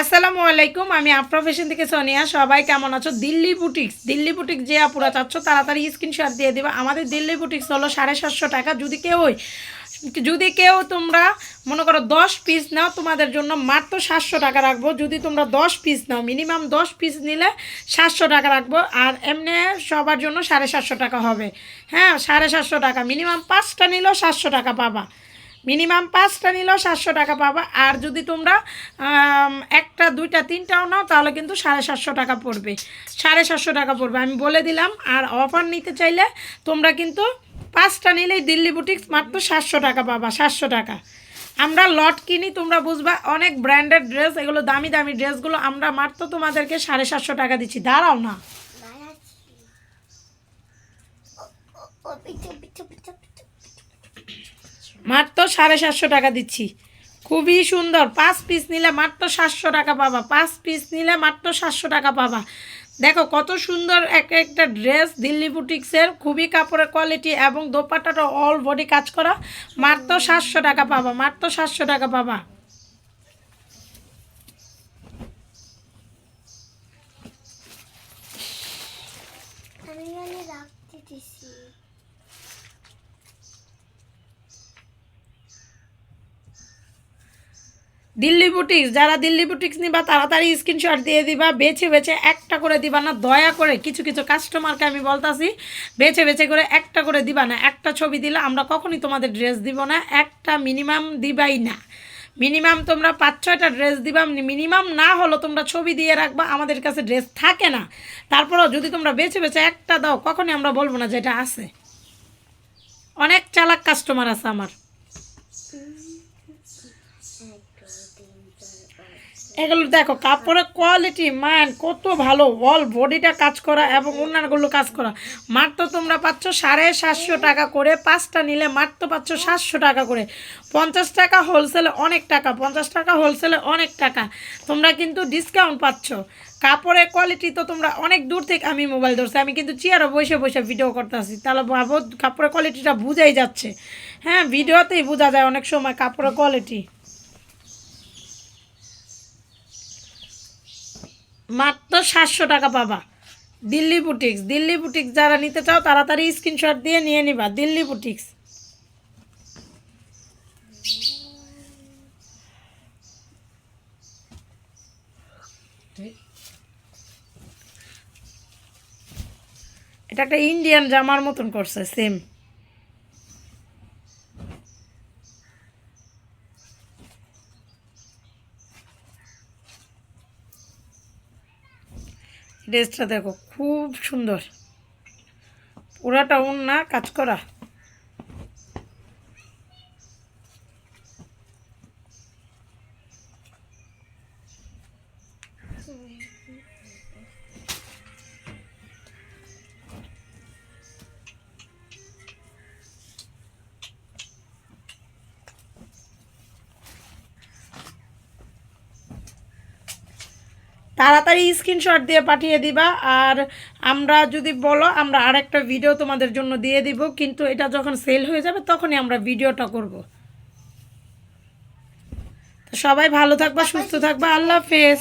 আসসালামু আলাইকুম, আমি আফরা ফ্যাশন থেকে সোনিয়া। সবাই কেমন আছো? দিল্লি বুটিক্স দিল্লি বুটিক্স যে আপুরা চাচ্ছ, তাড়াতাড়ি স্ক্রিনশট দিয়ে দিবা। আমাদের দিল্লি বুটিক্স হলো সাড়ে সাতশো টাকা। যদি কেউ যদি কেউ তোমরা, মনে করো, দশ পিস নাও, তোমাদের জন্য মাত্র সাতশো টাকা রাখব। যদি তোমরা দশ পিস নাও মিনিমাম দশ পিস নিলে সাতশো টাকা রাখব। আর এমনি সবার জন্য সাড়ে সাতশো টাকা হবে। হ্যাঁ সাড়ে সাতশো টাকা। মিনিমাম পাঁচটা নিলেও সাতশো টাকা পাবা। মিনিমাম পাঁচটা নিলেও সাতশো টাকা পাবা। আর যদি তোমরা একটা, দুইটা, তিনটাও নাও, তাহলে কিন্তু সাড়ে সাতশো টাকা পড়বে। সাড়ে সাতশো টাকা পড়বে। আমি বলে দিলাম, আর অফার নিতে চাইলে তোমরা কিন্তু পাঁচটা নিলেই দিল্লি বুটিক্স মাত্র সাতশো টাকা পাবা, সাতশো টাকা। আমরা লট কিনি, তোমরা বুঝবা, অনেক ব্র্যান্ডেড ড্রেস এগুলো দামি দামি ড্রেসগুলো আমরা মাত্র তোমাদেরকে সাড়ে সাতশো টাকা দিচ্ছি। দাঁড়াও না। মাত্র সাড়ে সাতশো টাকা দিচ্ছি। খুবই সুন্দর। পাঁচ পিস নিলে মাত্র সাতশো টাকা পাবা। পাঁচ পিস নিলে মাত্র সাতশো টাকা পাবা। দেখো কত সুন্দর এক একটা ড্রেস দিল্লি বুটিক্সের খুবই কাপড়ের কোয়ালিটি এবং দোপাট্টাটা অল বডি কাজ করা। মাত্র সাতশো টাকা পাবা। মাত্র সাতশো টাকা পাবা। আমি রাখতে দিছি। দিল্লি বুটিক্স যারা দিল্লি বুটিক্স নিবা, তাড়াতাড়ি স্ক্রিনশট দিয়ে দিবা, বেছে বেছে একটা করে দিবা না, দয়া করে, কিছু কিছু কাস্টমারকে আমি বলতাছি, বেছে বেছে করে একটা করে দিবা না, একটা ছবি দিলে আমরা কখনই তোমাদের ড্রেস দিব না, একটা মিনিমাম দিবাই না। মিনিমাম তোমরা পাঁচ, ছয়টা ড্রেস দিবা মিনিমাম না হলো তোমরা ছবি দিয়ে রাখবা, আমাদের কাছে ড্রেস থাকে না। তারপরেও যদি তোমরা বেছে বেছে একটা দাও, কখনই আমরা বলব না যেটা আছে। অনেক চালাক কাস্টমার আছে আমার। এগুলো দেখো, কাপড়ের কোয়ালিটি মান, কত ভালো অল বডিটা কাজ করা এবং অন্যান্যগুলো কাজ করা। মাত্র তোমরা পাচ্ছ সাড়ে সাতশো টাকা করে, পাঁচটা নিলে মাত্র পাচ্ছ সাতশো টাকা করে। পঞ্চাশ টাকা হোলসেলে অনেক টাকা, পঞ্চাশ টাকা হোলসেলে অনেক টাকা। তোমরা কিন্তু ডিসকাউন্ট পাচ্ছ। কাপড়ের কোয়ালিটি তো তোমরা অনেক দূর থেকে, আমি মোবাইল ধরছি, আমি কিন্তু চেয়ারে বসে বসে ভিডিও করতেছি। তাহলে ভাবো, কাপড়ের কোয়ালিটিটা বুঝাই যাচ্ছে। হ্যাঁ ভিডিওতেই বোঝা যায় অনেক সময় কাপড়ের কোয়ালিটি মাত্র সাতশো টাকা পাবা। দিল্লি বুটিক্স দিল্লি বুটিক্স যারা নিতে চাও, তাড়াতাড়ি স্ক্রিনশট দিয়ে নিয়ে নিবা। দিল্লি বুটিক্স এটা একটা ইন্ডিয়ান জামার মতন করছে সেম ড্রেসটা দেখো খুব সুন্দর। পুরাটা না কাজ করা। তাড়াতাড়ি স্ক্রিনশট দিয়ে পাঠিয়ে দিবা। আর আমরা যদি বলো, আমরা আরেকটা ভিডিও তোমাদের জন্য দিয়ে দিব। কিন্তু এটা যখন সেল হয়ে যাবে, তখনই আমরা ভিডিওটা করব। সবাই ভালো থাকবা, সুস্থ থাকবা। আল্লাহ হাফেজ।